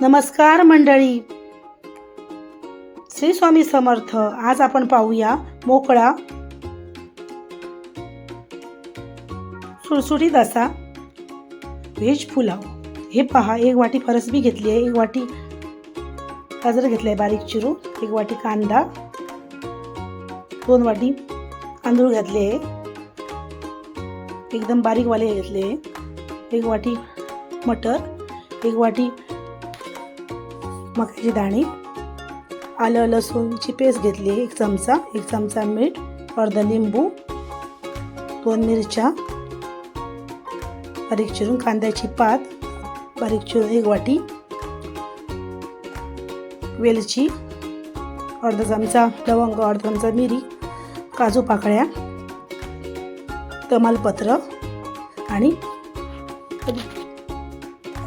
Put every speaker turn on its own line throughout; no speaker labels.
नमस्कार मंडळी. श्री स्वामी समर्थ आज आपण पाहूया मोकळा सुळसुटीत असा व्हेज पुलाव. हे पहा एक वाटी फरसबी घेतली आहे एक वाटी गाजर घेतलं आहे बारीक चिरून एक वाटी कांदा दोन वाटी तांदूळ घातले आहे एकदम बारीकवाले घेतले आहे एक वाटी मटर एक वाटी मक्याची दाणे आलं लसूणची पेस्ट घेतली एक चमचा एक चमचा मीठ अर्धा लिंबू दोन मिरच्या बारीक चिरून कांद्याची पात बारीक चिरून एक वाटी वेलची अर्धा चमचा लवंग अर्धा चमचा मिरी काजू पाकळ्या तमालपत्र आणि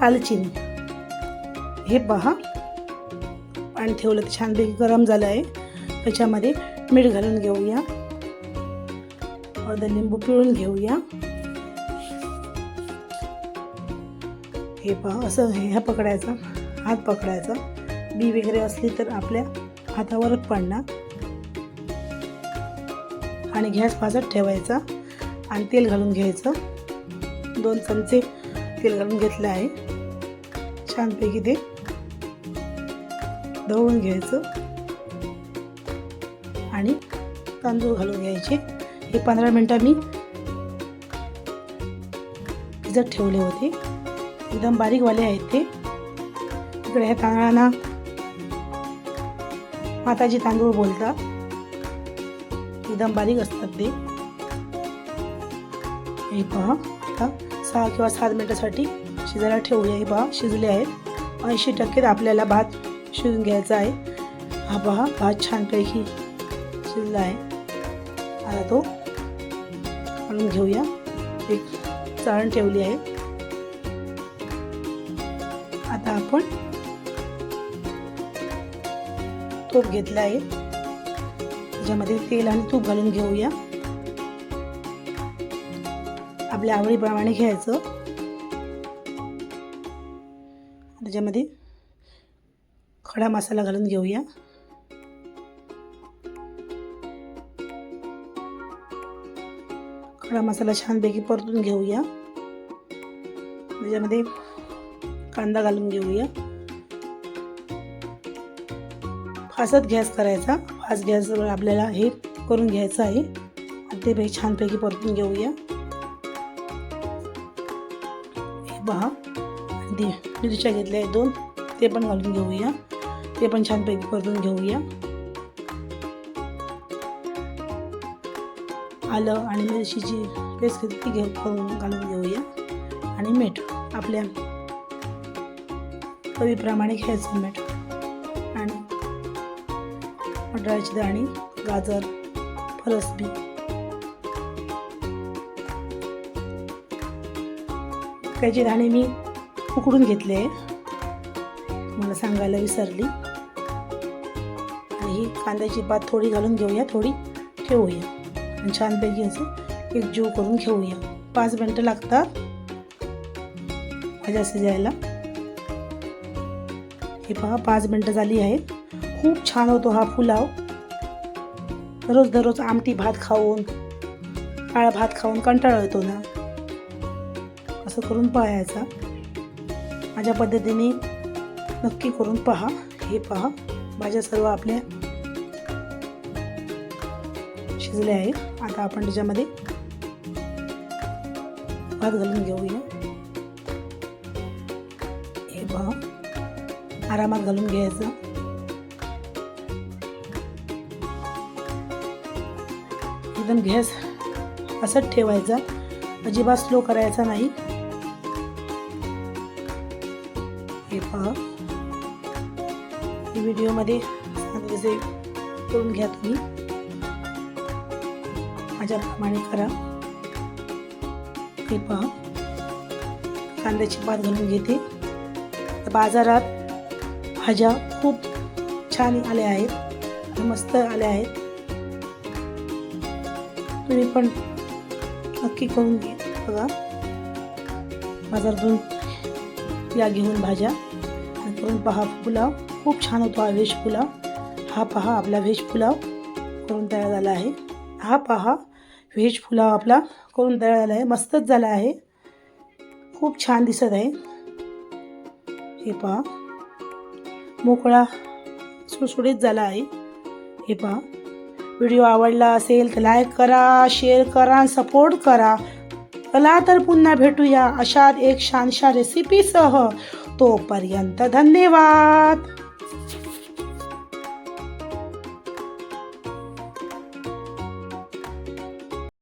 दालचिनी हे पहा. आणि ठेवलं ते छानपैकी गरम झालं आहे. त्याच्यामध्ये मीठ घालून घेऊया. अर्धा लिंबू पिळून घेऊया. हे पहा असं हे ह्या पकडायचा हात पकडायचा. बी वगैरे असली तर आपल्या हातावरच पडणार. आणि गॅस भाजत ठेवायचा आणि तेल घालून घ्यायचं. दोन चमचे तेल घालून घेतलं आहे. छानपैकी ते दळून घ्यायचं. आणि तांदूळ घालून घ्यायचे. हे पंधरा मिनटं मी भिजत ठेवले होते. एकदम बारीकवाले आहेत ते. इकडे ह्या तांदळांना माताजी तांदूळ बोलतात. एकदम बारीक असतात ते. हे पहा आता सहा किंवा सात मिनटासाठी शिजायला ठेवले हे पहा शिजले आहेत. ऐंशी टक्के आपल्याला भात शिजून घ्यायचा आहे हा पहा भात छानपैकी शिजला आहे आता तो आणून घेऊया. एक चाळण ठेवली आहे. आता आपण तूप घेतला आहे. त्याच्यामध्ये तेल आणि तूप घालून घेऊया. आपल्या आवडीप्रमाणे घ्यायचं. त्याच्यामध्ये खडा मसाला घालून घेऊया. खडा मसाला छानपैकी परतून घेऊया. त्याच्यामध्ये कांदा घालून घेऊया. फासत गॅस करायचा. फास्ट गॅसवर आपल्याला हे करून घ्यायचं आहे. ते बाई छानपैकी परतून घेऊया. हे पहा. आणि मिरच्या घेतल्या आहेत दोन. ते पण घालून घेऊया. ते पण छानपैकी परतून घेऊया. आलं आणि मिरशीची पेस्ट ती घेऊ करून घालून घेऊया. आणि मीठ आपल्या चवीप्रमाणे घ्यायचं मीठ. आणि मटाराची दाणी गाजर फरसबी त्याची दाणे मी उकडून घेतले आहे. मला सांगायला विसरली. ही कांद्याची पात थोडी घालून घेऊया थोडी ठेवूया. आणि छानपैकी असं एक जीव करून घेऊया. पाच मिनटं लागतात. माझ्या शिजायला. हे पहा पाच मिनटं झाली आहेत. खूप छान होतो हा पुलाव. दररोज दररोज आमटी भात खाऊन काळा भात खाऊन कंटाळा येतो ना. असं करून पाहायचा. माझ्या पद्धतीने नक्की करून पहा. हे पहा माझ्या सर्व आपल्या शिजले आहे. आता आपण त्याच्यामध्ये भात घालून घेऊया हे बघा. आरामात घालून घ्यायचं. एकदम गॅस असंच ठेवायचा. अजिबात स्लो करायचा नाही. हे पहा. व्हिडिओमध्ये करून घ्या तुम्ही. माझ्याप्रमाणे करा. हे पहा कांद्याची भात घालून घेते. बाजारात भाज्या खूप छान आल्या आहेत मस्त आल्या आहेत. तुम्ही पण नक्की करून घे बघा. बाजारातून या घेऊन भाज्या. आणि करून पहा पुलाव. खूप छान होतो हा व्हेज पुलाव. हा पहा आपला व्हेज पुलाव करून तयार झाला आहे. हा पहा व्हेज पुलाव आपला करून तयार झाला आहे. मस्तच झाला आहे. खूप छान दिसत आहे. हे पहा. मोकळा सुळसुळीत झाला आहे. हे पहा. व्हिडिओ आवडला असेल तर लाईक करा शेअर करा आणि सपोर्ट करा. चला तर पुन्हा भेटूया अशात एक छानशा रेसिपीसह तोपर्यंत धन्यवाद.